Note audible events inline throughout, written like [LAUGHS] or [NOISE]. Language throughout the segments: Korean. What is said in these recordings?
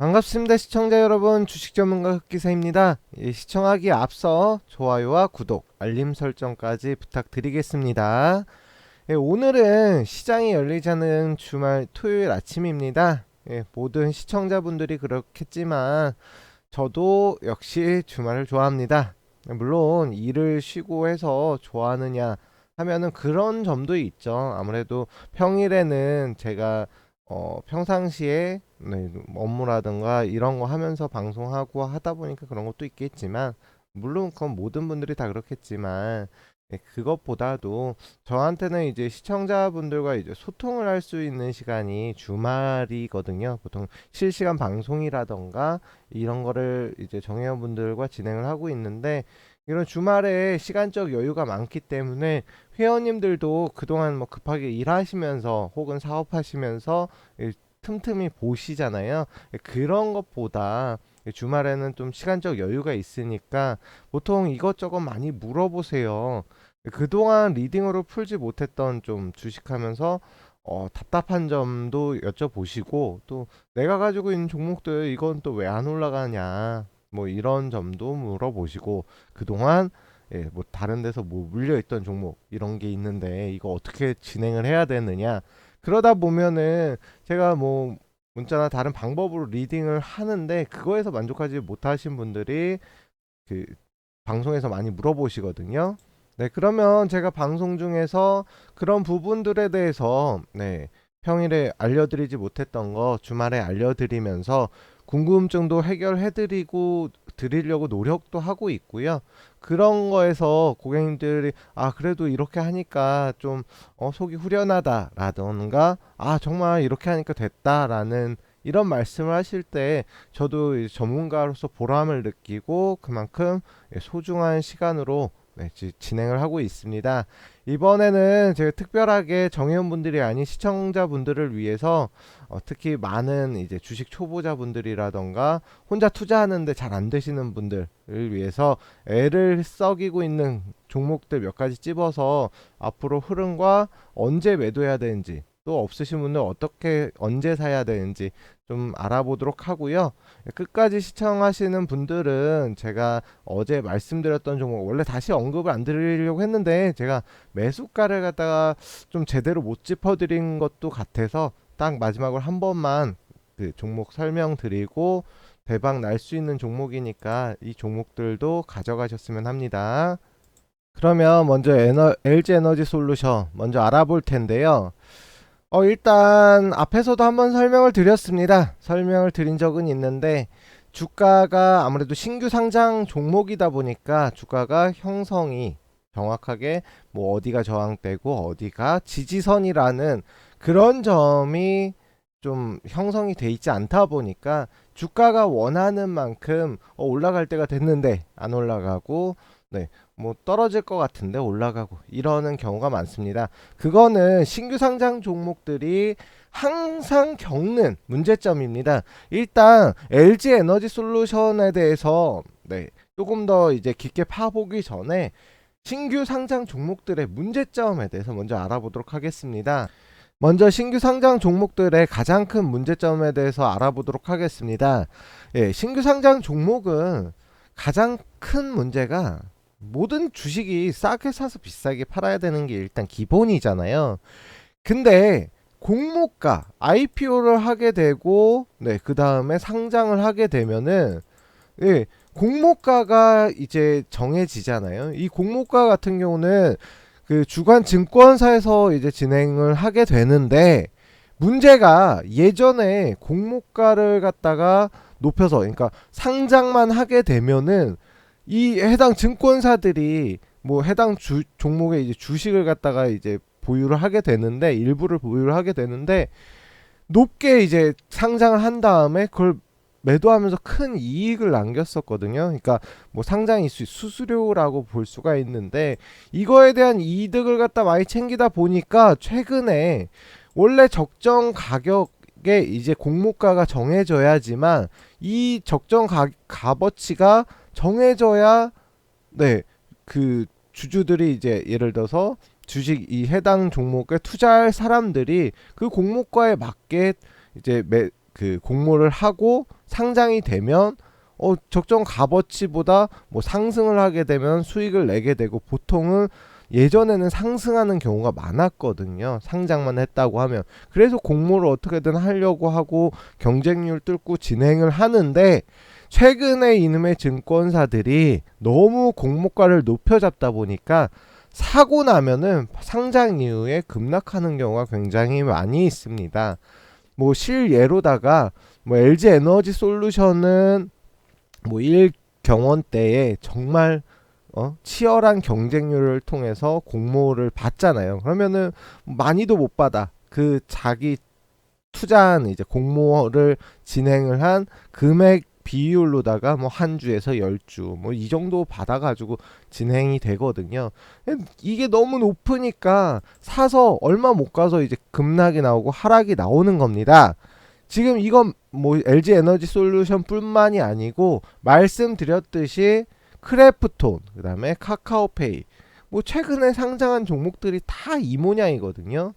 반갑습니다 시청자 여러분. 주식 전문가 흑기사입니다. 예, 시청하기 앞서 좋아요와 구독 알림 설정까지 부탁드리겠습니다. 예, 오늘은 시장이 열리지 않은 주말 토요일 아침입니다. 예, 모든 시청자분들이 그렇겠지만 저도 역시 주말을 좋아합니다. 예, 물론 일을 쉬고 해서 좋아하느냐 하면은 그런 점도 있죠. 아무래도 평일에는 제가 어, 평상시에 네, 업무라든가 이런 거 하면서 방송하고 하다 보니까 그런 것도 있겠지만 물론 그건 모든 분들이 다 그렇겠지만 네, 그것보다도 저한테는 이제 시청자분들과 이제 소통을 할 수 있는 시간이 주말이거든요. 보통 실시간 방송이라던가 이런 거를 이제 정회원분들과 진행을 하고 있는데 이런 주말에 시간적 여유가 많기 때문에 회원님들도 그동안 뭐 급하게 일하시면서 혹은 사업하시면서 이 틈틈이 보시잖아요. 그런 것보다 주말에는 좀 시간적 여유가 있으니까 보통 이것저것 많이 물어보세요. 그동안 리딩으로 풀지 못했던 좀 주식하면서 어, 답답한 점도 여쭤보시고 또 내가 가지고 있는 종목들 이건 또 왜 안 올라가냐 뭐 이런 점도 물어보시고 그동안 예, 뭐 다른 데서 뭐 물려있던 종목 이런 게 있는데 이거 어떻게 진행을 해야 되느냐 그러다 보면은 제가 뭐 문자나 다른 방법으로 리딩을 하는데 그거에서 만족하지 못하신 분들이 그 방송에서 많이 물어보시거든요. 네, 그러면 제가 방송 중에서 그런 부분들에 대해서 네, 평일에 알려드리지 못했던 거 주말에 알려드리면서 궁금증도 해결해드리고 드리려고 노력도 하고 있고요. 그런 거에서 고객님들이 아 그래도 이렇게 하니까 좀 어, 속이 후련하다라던가 아 정말 이렇게 하니까 됐다라는 이런 말씀을 하실 때 저도 전문가로서 보람을 느끼고 그만큼 소중한 시간으로 네, 지- 진행을 하고 있습니다. 이번에는 제가 특별하게 정회원분들이 아닌 시청자분들을 위해서 어, 특히 많은 이제 주식 초보자분들이라던가 혼자 투자하는데 잘 안 되시는 분들을 위해서 애를 썩이고 있는 종목들 몇 가지 찝어서 앞으로 흐름과 언제 매도해야 되는지 또 없으신 분들 어떻게 언제 사야 되는지 좀 알아보도록 하고요. 끝까지 시청하시는 분들은 제가 어제 말씀드렸던 종목 원래 다시 언급을 안 드리려고 했는데 제가 매수가를 갖다가 좀 제대로 못 짚어드린 것도 같아서 딱 마지막으로 한 번만 그 종목 설명드리고 대박 날 수 있는 종목이니까 이 종목들도 가져가셨으면 합니다. 그러면 먼저 에너, LG 에너지 솔루션 먼저 알아볼 텐데요. 어, 일단 앞에서도 한번 설명을 드렸습니다. 설명을 드린 적은 있는데 주가가 아무래도 신규 상장 종목이다 보니까 주가가 형성이 정확하게 뭐 어디가 저항되고 어디가 지지선이라는 그런 점이 좀 형성이 돼 있지 않다 보니까 주가가 원하는 만큼 어, 올라갈 때가 됐는데 안 올라가고 네, 뭐 떨어질 것 같은데 올라가고 이러는 경우가 많습니다. 그거는 신규 상장 종목들이 항상 겪는 문제점입니다. 일단 LG 에너지 솔루션에 대해서 네, 조금 더 이제 깊게 파보기 전에 신규 상장 종목들의 문제점에 대해서 먼저 알아보도록 하겠습니다. 먼저 신규 상장 종목들의 가장 큰 문제점에 대해서 알아보도록 하겠습니다. 예, 신규 상장 종목은 가장 큰 문제가 모든 주식이 싸게 사서 비싸게 팔아야 되는 게 일단 기본이잖아요. 근데 공모가 IPO를 하게 되고 네, 그다음에 상장을 하게 되면은 예, 공모가가 이제 정해지잖아요. 이 공모가 같은 경우는 그 주관 증권사에서 이제 진행을 하게 되는데 문제가 예전에 공모가를 갖다가 높여서 그러니까 상장만 하게 되면은 이 해당 증권사들이 뭐 해당 주, 종목의 이제 주식을 갖다가 이제 보유를 하게 되는데 일부를 보유를 하게 되는데 높게 이제 상장을 한 다음에 그걸 매도하면서 큰 이익을 남겼었거든요. 그러니까 뭐 상장 수 수수료라고 볼 수가 있는데 이거에 대한 이득을 갖다 많이 챙기다 보니까 최근에 원래 적정 가격에 이제 공모가가 정해져야지만 이 적정 가, 값어치가 정해져야 네 그 주주들이 이제 예를 들어서 주식 이 해당 종목에 투자할 사람들이 그 공모가에 맞게 이제 매, 그 공모를 하고 상장이 되면 어, 적정 값어치보다 뭐 상승을 하게 되면 수익을 내게 되고 보통은 예전에는 상승하는 경우가 많았거든요. 상장만 했다고 하면. 그래서 공모를 어떻게든 하려고 하고 경쟁률 뚫고 진행을 하는데 최근에 이놈의 증권사들이 너무 공모가를 높여 잡다 보니까 사고 나면은 상장 이후에 급락하는 경우가 굉장히 많이 있습니다. 뭐 실예로다가 뭐 LG 에너지 솔루션은 뭐 1경원 때에 정말 어? 치열한 경쟁률을 통해서 공모를 받잖아요. 그러면은 많이도 못 받아. 그 자기 투자한 이제 공모를 진행을 한 금액 비율로다가 뭐 한 주에서 열 주 뭐 이 정도 받아가지고 진행이 되거든요. 이게 너무 높으니까 사서 얼마 못 가서 이제 급락이 나오고 하락이 나오는 겁니다. 지금 이건 뭐 LG 에너지 솔루션뿐만이 아니고 말씀드렸듯이 크래프톤 그 다음에 카카오페이. 뭐 최근에 상장한 종목들이 다 이 모양이거든요.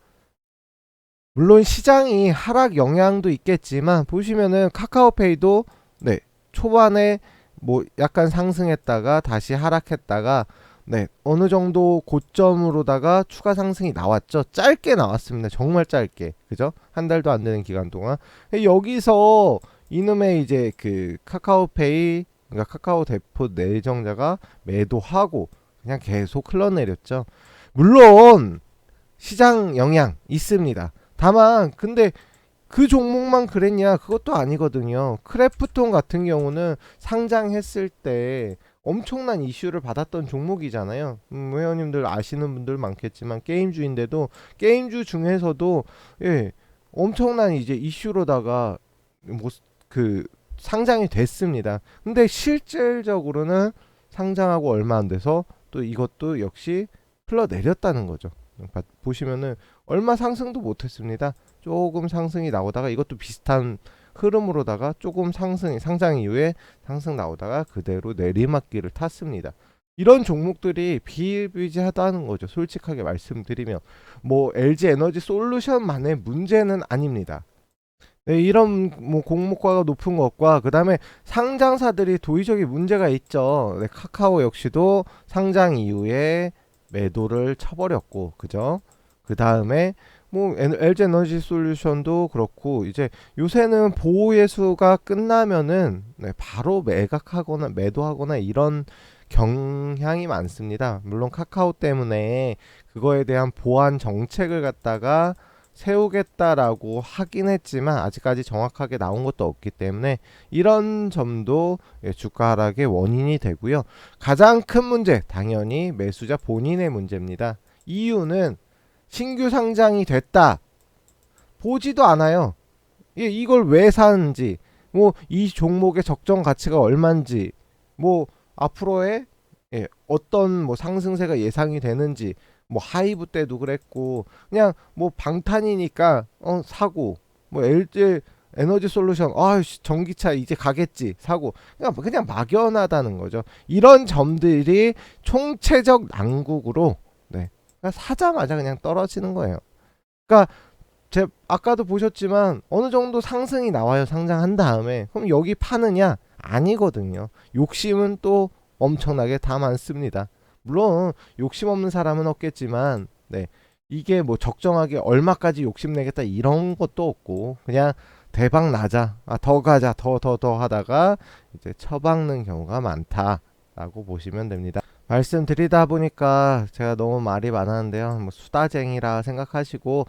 물론 시장이 하락 영향도 있겠지만 보시면은 카카오페이도 네 초반에 뭐 약간 상승했다가 다시 하락했다가 네 어느 정도 고점으로다가 추가 상승이 나왔죠. 짧게 나왔습니다. 정말 짧게. 그죠? 한 달도 안 되는 기간 동안. 여기서 이놈의 이제 그 카카오페이 그러니까 카카오 대표 내정자가 매도하고 그냥 계속 흘러내렸죠. 물론 시장 영향 있습니다. 다만 근데 그 종목만 그랬냐? 그것도 아니거든요. 크래프톤 같은 경우는 상장했을 때 엄청난 이슈를 받았던 종목이잖아요. 음, 회원님들 아시는 분들 많겠지만 게임주인데도 게임주 중에서도 예 엄청난 이제 이슈로다가 뭐 그 상장이 됐습니다 근데 실질적으로는 상장하고 얼마 안 돼서 또 이것도 역시 흘러내렸다는 거죠 보시면은 얼마 상승도 못했습니다 조금 상승이 나오다가 이것도 비슷한 흐름으로다가 조금 상승 상장 이후에 상승 나오다가 그대로 내리막길을 탔습니다. 이런 종목들이 비일비재하다는 거죠. 솔직하게 말씀드리면 뭐 LG 에너지 솔루션만의 문제는 아닙니다. 네, 이런 뭐 공모가가 높은 것과 그 다음에 상장사들이 도의적인 문제가 있죠. 네, 카카오 역시도 상장 이후에 매도를 쳐버렸고, 그죠? 그 다음에 뭐 LG 에너지 솔루션도 그렇고 이제 요새는 보호 예수가 끝나면은 네, 바로 매각하거나 매도하거나 이런 경향이 많습니다. 물론 카카오 때문에 그거에 대한 보안 정책을 갖다가 세우겠다라고 하긴 했지만 아직까지 정확하게 나온 것도 없기 때문에 이런 점도 예, 주가 하락의 원인이 되고요. 가장 큰 문제 당연히 매수자 본인의 문제입니다. 이유는 신규 상장이 됐다. 보지도 않아요. 예, 이걸 왜 사는지, 뭐 이 종목의 적정 가치가 얼마인지, 뭐 앞으로의 예, 어떤 뭐 상승세가 예상이 되는지, 뭐 하이브 때도 그랬고 그냥 뭐 방탄이니까 어 사고 뭐 LG 에너지 솔루션 아 전기차 이제 가겠지 사고 그냥 그냥 막연하다는 거죠. 이런 점들이 총체적 난국으로 그러니까 사자마자 그냥 떨어지는 거예요. 그러니까 제 아까도 보셨지만 어느 정도 상승이 나와요. 상장한 다음에 그럼 여기 파느냐? 아니거든요. 욕심은 또 엄청나게 다 많습니다. 물론 욕심 없는 사람은 없겠지만 네. 이게 뭐 적정하게 얼마까지 욕심내겠다 이런 것도 없고 그냥 대박 나자 아, 더 가자 더 더 더 하다가 이제 처박는 경우가 많다라고 보시면 됩니다. 말씀드리다 보니까 제가 너무 말이 많았는데요. 뭐 수다쟁이라 생각하시고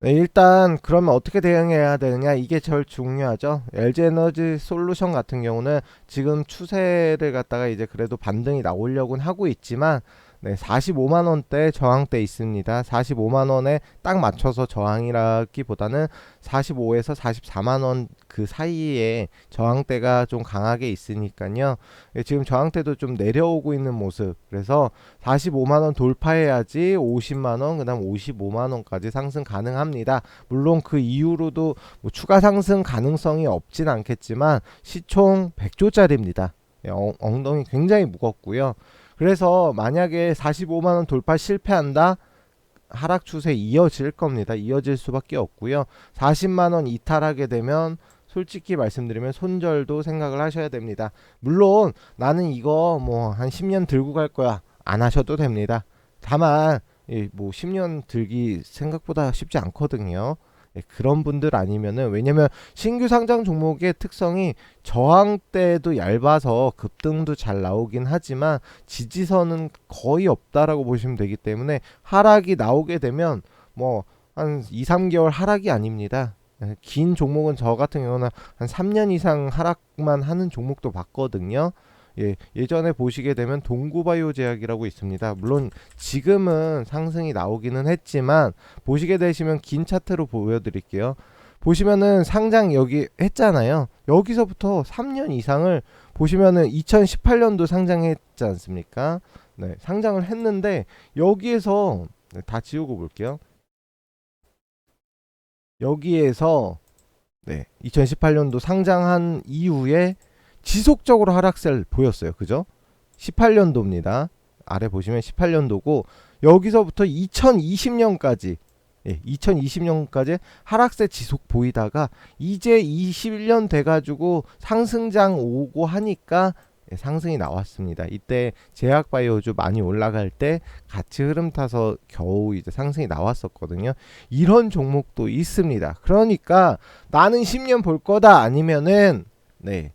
네, 일단 그러면 어떻게 대응해야 되느냐 이게 제일 중요하죠. LG 에너지 솔루션 같은 경우는 지금 추세를 갖다가 이제 그래도 반등이 나오려고는 하고 있지만 네, 45만 원대 저항대 있습니다. 45만 원에 딱 맞춰서 저항이라기보다는 45에서 44만 원 그 사이에 저항대가 좀 강하게 있으니까요. 네, 지금 저항대도 좀 내려오고 있는 모습. 그래서 45만 원 돌파해야지 50만 원, 그다음 55만 원까지 상승 가능합니다. 물론 그 이후로도 뭐 추가 상승 가능성이 없진 않겠지만 시총 100조짜리입니다. 네, 엉덩이 굉장히 무겁고요. 그래서 만약에 45만 원 돌파 실패한다 하락 추세 이어질 겁니다. 이어질 수밖에 없고요. 40만 원 이탈하게 되면 솔직히 말씀드리면 손절도 생각을 하셔야 됩니다. 물론 나는 이거 뭐 한 10년 들고 갈 거야. 안 하셔도 됩니다. 다만 이뭐 10년 들기 생각보다 쉽지 않거든요. 예, 그런 분들 아니면은 왜냐면 신규 상장 종목의 특성이 저항 때도 얇아서 급등도 잘 나오긴 하지만 지지선은 거의 없다라고 보시면 되기 때문에 하락이 나오게 되면 뭐 한 2, 3개월 하락이 아닙니다. 예, 긴 종목은 저 같은 경우는 한 3년 이상 하락만 하는 종목도 봤거든요. 예, 예전에 보시게 되면 동구바이오 제약이라고 있습니다. 물론 지금은 상승이 나오기는 했지만 보시게 되시면 긴 차트로 보여드릴게요. 보시면은 상장 여기 했잖아요. 여기서부터 3년 이상을 보시면은 2018년도 상장했지 않습니까? 네, 상장을 했는데 여기에서 네, 다 지우고 볼게요. 여기에서 네, 2018년도 상장한 이후에 지속적으로 하락세를 보였어요. 그죠? 18년도입니다. 아래 보시면 18년도고 여기서부터 2020년까지 예, 2020년까지 하락세 지속 보이다가 이제 21년 돼 가지고 상승장 오고 하니까 예, 상승이 나왔습니다. 이때 제약바이오주 많이 올라갈 때 같이 흐름 타서 겨우 이제 상승이 나왔었거든요. 이런 종목도 있습니다. 그러니까 나는 10년 볼 거다 아니면은 네.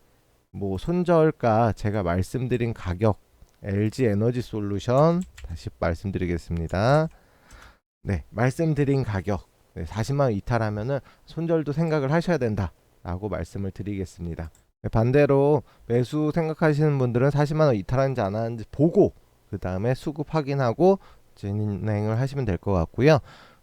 뭐 손절가 제가 말씀드린 가격 LG 에너지 솔루션 다시 말씀드리겠습니다. 네, 말씀드린 가격 네, 40만 원 이탈하면은 손절도 생각을 하셔야 된다라고 말씀을 드리겠습니다. 네, 반대로 매수 생각하시는 분들은 40만 원 이탈하는지 안 하는지 보고 그 다음에 수급 확인하고 진행을 하시면 될 것 같고요.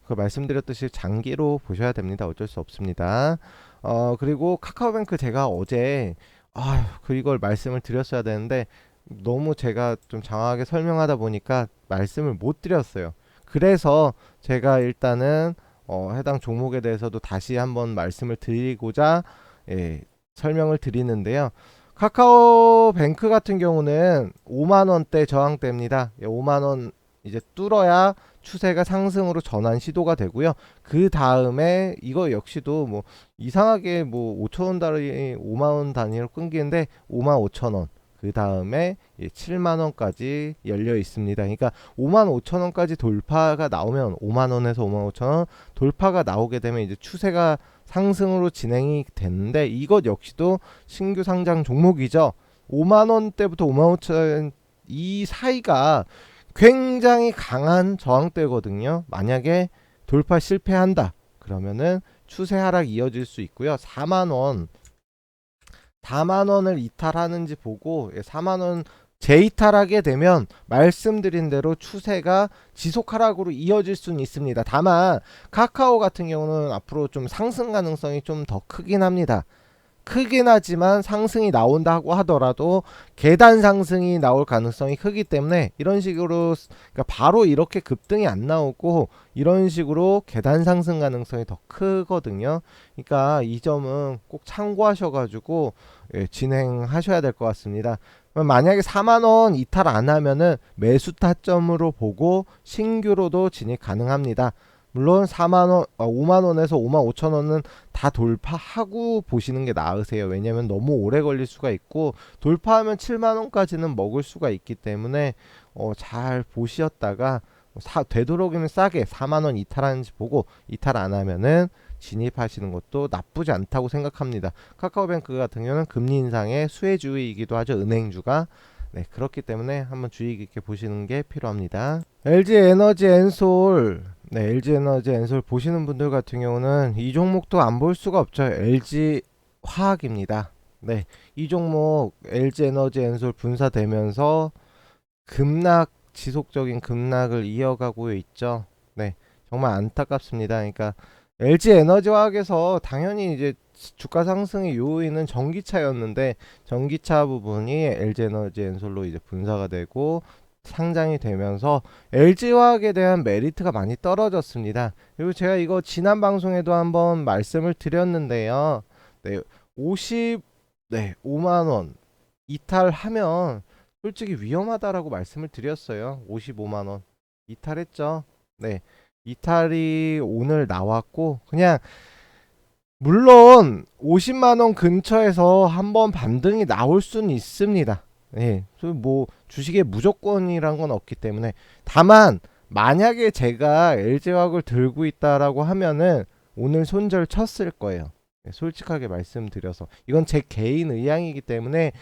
그 말씀드렸듯이 장기로 보셔야 됩니다. 어쩔 수 없습니다. 어 그리고 카카오뱅크 제가 어제 아휴 그 이걸 말씀을 드렸어야 되는데 너무 제가 좀 장황하게 설명하다 보니까 말씀을 못 드렸어요. 그래서 제가 일단은 어, 해당 종목에 대해서도 다시 한번 말씀을 드리고자 예, 설명을 드리는데요. 카카오뱅크 같은 경우는 5만 원대 저항대입니다. 예, 5만 원 이제 뚫어야 추세가 상승으로 전환 시도가 되고요. 그 다음에 이거 역시도 뭐 이상하게 뭐 5천 원 단위, 5만 원 단위로 끊기는데 5만 5천 원. 그 다음에 7만 원까지 열려 있습니다. 그러니까 5만 5천 원까지 돌파가 나오면 5만 원에서 5만 5천 원 돌파가 나오게 되면 이제 추세가 상승으로 진행이 되는데 이것 역시도 신규 상장 종목이죠. 5만 원대부터 5만 5천 이 사이가 굉장히 강한 저항대거든요. 만약에 돌파 실패한다. 그러면은 추세 하락 이어질 수 있고요. 4만 원 4만 원을 이탈하는지 보고 4만 원 재이탈하게 되면 말씀드린 대로 추세가 지속 하락으로 이어질 수는 있습니다. 다만 카카오 같은 경우는 앞으로 좀 상승 가능성이 좀 더 크긴 합니다. 크긴 하지만 상승이 나온다고 하더라도 계단 상승이 나올 가능성이 크기 때문에 이런 식으로 그러니까 바로 이렇게 급등이 안 나오고 이런 식으로 계단 상승 가능성이 더 크거든요. 그러니까 이 점은 꼭 참고하셔가지고 예, 진행하셔야 될 것 같습니다. 만약에 4만 원 이탈 안 하면은 매수 타점으로 보고 신규로도 진입 가능합니다. 물론 4만 원, 아, 5만 원에서 5만 5천 원은 다 돌파하고 보시는 게 나으세요. 왜냐면 너무 오래 걸릴 수가 있고 돌파하면 7만 원까지는 먹을 수가 있기 때문에 어, 잘 보시었다가 사, 되도록이면 싸게 4만 원 이탈하는지 보고 이탈 안 하면은 진입하시는 것도 나쁘지 않다고 생각합니다. 카카오뱅크 같은 경우는 금리 인상의 수혜주이기도 하죠. 은행주가 네, 그렇기 때문에 한번 주의 깊게 보시는 게 필요합니다. LG 에너지 엔솔 네, LG 에너지 엔솔 보시는 분들 같은 경우는 이 종목도 안 볼 수가 없죠. LG 화학입니다. 네, 이 종목 LG 에너지 엔솔 분사되면서 급락 지속적인 급락을 이어가고 있죠. 네, 정말 안타깝습니다. 그러니까 LG 에너지화학에서 당연히 이제 주가 상승의 요인은 전기차였는데 전기차 부분이 LG 에너지 엔솔로 이제 분사가 되고 상장이 되면서 LG화학에 대한 메리트가 많이 떨어졌습니다. 그리고 제가 이거 지난 방송에도 한번 말씀을 드렸는데요. 네, 50, 네, 5만 원 이탈하면 솔직히 위험하다라고 말씀을 드렸어요. 55만 원 이탈했죠. 네, 이탈이 오늘 나왔고 그냥 물론 50만 원 근처에서 한번 반등이 나올 수는 있습니다. 예. 그뭐 주식에 무조건이란 건 없기 때문에 다만 만약에 제가 LG화학을 들고 있다라고 하면은 오늘 손절 쳤을 거예요. 예, 솔직하게 말씀드려서 이건 제 개인 의향이기 때문에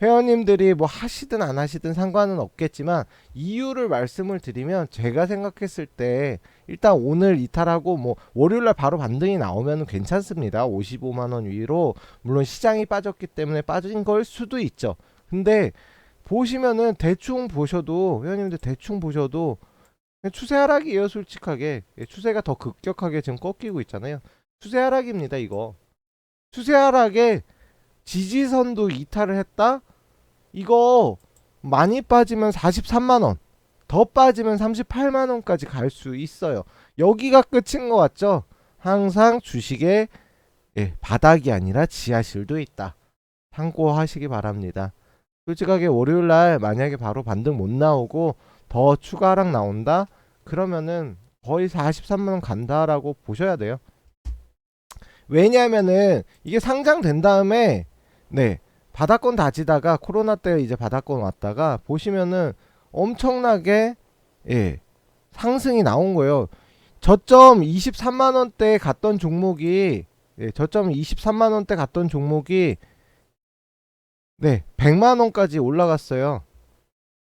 회원님들이 뭐 하시든 안 하시든 상관은 없겠지만 이유를 말씀을 드리면 제가 생각했을 때 일단 오늘 이탈하고 뭐 월요일날 바로 반등이 나오면 괜찮습니다. 55만 원 위로 물론 시장이 빠졌기 때문에 빠진 걸 수도 있죠. 근데 보시면은 대충 보셔도 회원님들 대충 보셔도 추세 하락이에요, 솔직하게. 예, 추세가 더 급격하게 지금 꺾이고 있잖아요. 추세 하락입니다, 이거. 추세 하락에 지지선도 이탈을 했다? 이거 많이 빠지면 43만 원, 더 빠지면 38만 원까지 갈 수 있어요. 여기가 끝인 것 같죠? 항상 주식에 예, 바닥이 아니라 지하실도 있다. 참고하시기 바랍니다. 솔직하게 월요일 날 만약에 바로 반등 못 나오고 더 추가 하락 나온다? 그러면은 거의 43만 원 간다라고 보셔야 돼요. 왜냐면은 이게 상장된 다음에 네 바닥권 다지다가 코로나 때 이제 바닥권 왔다가 보시면은 엄청나게 예 상승이 나온 거예요. 저점 23만 원대 갔던 종목이 예, 저점 23만 원대 갔던 종목이 네 100만 원까지 올라갔어요.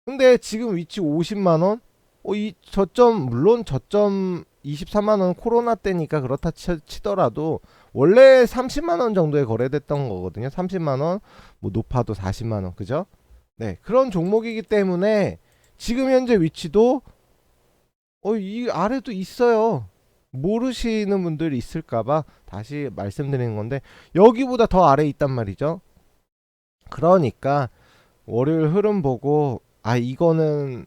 근데 지금 위치 50만 원? 어, 이 저점 물론 저점 23만 원 코로나 때니까 그렇다 치, 치더라도 원래 30만 원 정도에 거래됐던 거거든요. 30만 원, 뭐 높아도 40만 원, 그죠? 네, 그런 종목이기 때문에 지금 현재 위치도 어, 이 아래도 있어요. 모르시는 분들이 있을까봐 다시 말씀드리는 건데 여기보다 더 아래 있단 말이죠. 그러니까 월요일 흐름 보고 아 이거는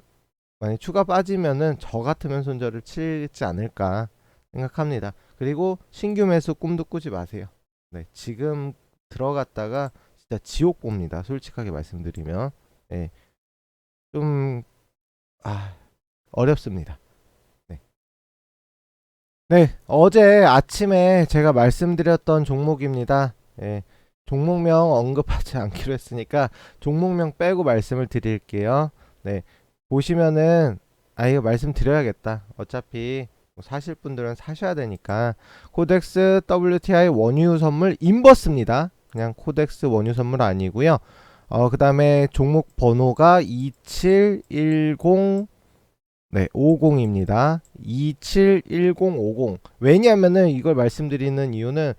만약 추가 빠지면은 저 같으면 손절을 치지 않을까 생각합니다. 그리고 신규 매수 꿈도 꾸지 마세요. 네, 지금 들어갔다가 진짜 지옥 봅니다. 솔직하게 말씀드리면, 네, 좀 아, 어렵습니다. 네. 네, 어제 아침에 제가 말씀드렸던 종목입니다. 예, 종목명 언급하지 않기로 했으니까 종목명 빼고 말씀을 드릴게요. 네, 보시면은 아 이거 말씀드려야겠다. 어차피 뭐 사실 분들은 사셔야 되니까 코덱스 WTI 원유 선물 인버스입니다. 그냥 코덱스 원유 선물 아니고요. 어 그다음에 종목 번호가 2710 네, 50입니다. 271050. 왜냐면은 이걸 말씀드리는 이유는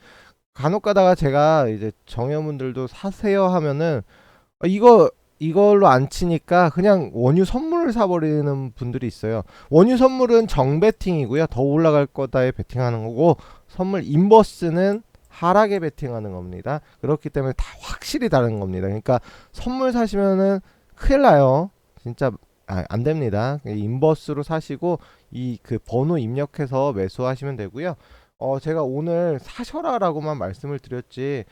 간혹 가다가 제가 이제 정여분들도 사세요 하면은 어, 이거 이걸로 안 치니까 그냥 원유 선물을 사버리는 분들이 있어요. 원유 선물은 정배팅이고요. 더 올라갈 거다에 베팅하는 거고 선물 인버스는 하락에 베팅하는 겁니다. 그렇기 때문에 다 확실히 다른 겁니다. 그러니까 선물 사시면은 큰일 나요. 진짜 아, 안 됩니다. 인버스로 사시고 이 그 번호 입력해서 매수하시면 되고요. 어 제가 오늘 사셔라라고만 말씀을 드렸지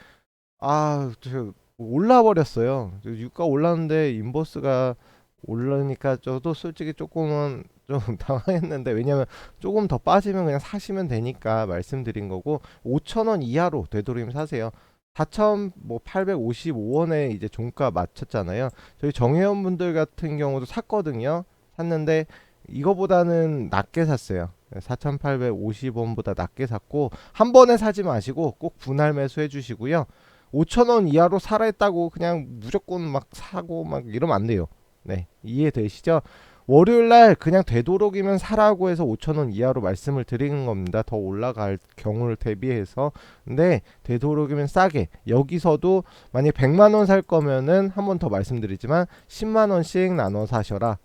아, 저 올라 버렸어요. 유가 올랐는데 인버스가 올라니까 저도 솔직히 조금은 좀 [LAUGHS] 당황했는데 왜냐면 조금 더 빠지면 그냥 사시면 되니까 말씀드린 거고 5천원 이하로 되도록이면 사세요. 4,855원에 이제 종가 맞췄잖아요. 저희 정회원 분들 같은 경우도 샀거든요. 샀는데 이거보다는 낮게 샀어요. 4,850원보다 낮게 샀고 한 번에 사지 마시고 꼭 분할 매수해 주시고요. 5천원 이하로 사라 했다고 그냥 무조건 막 사고 막 이러면 안 돼요. 네, 이해되시죠? 월요일 날 그냥 되도록이면 사라고 해서 5천원 이하로 말씀을 드리는 겁니다. 더 올라갈 경우를 대비해서. 근데 되도록이면 싸게. 여기서도 만약 100만 원 살 거면은 한 번 더 말씀드리지만 10만 원씩 나눠 사셔라.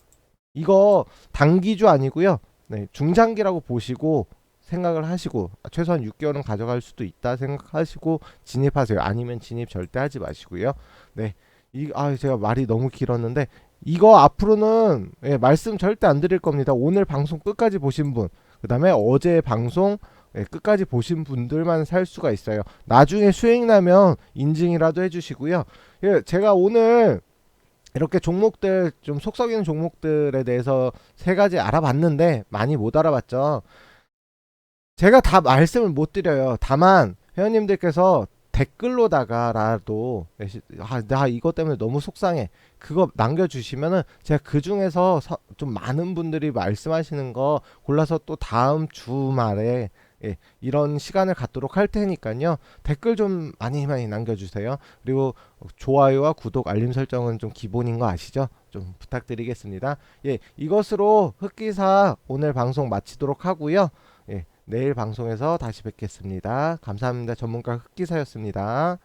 이거 단기주 아니고요. 네, 중장기라고 보시고 생각을 하시고 최소한 6개월은 가져갈 수도 있다 생각하시고 진입하세요. 아니면 진입 절대 하지 마시고요. 네. 이, 아, 제가 말이 너무 길었는데 이거 앞으로는 예, 말씀 절대 안 드릴 겁니다. 오늘 방송 끝까지 보신 분, 그 다음에 어제 방송 예, 끝까지 보신 분들만 살 수가 있어요. 나중에 수익 나면 인증이라도 해주시고요. 예, 제가 오늘 이렇게 종목들 좀 속썩이는 종목들에 대해서 세 가지 알아봤는데 많이 못 알아봤죠. 제가 다 말씀을 못 드려요. 다만 회원님들께서 댓글로다가라도 아, 나 이것 때문에 너무 속상해. 그거 남겨주시면은 제가 그 중에서 서- 좀 많은 분들이 말씀하시는 거 골라서 또 다음 주말에 예, 이런 시간을 갖도록 할 테니까요. 댓글 좀 많이 많이 남겨주세요. 그리고 좋아요와 구독, 알림 설정은 좀 기본인 거 아시죠? 좀 부탁드리겠습니다. 예, 이것으로 흑기사 오늘 방송 마치도록 하고요. 예, 내일 방송에서 다시 뵙겠습니다. 감사합니다. 전문가 흑기사였습니다.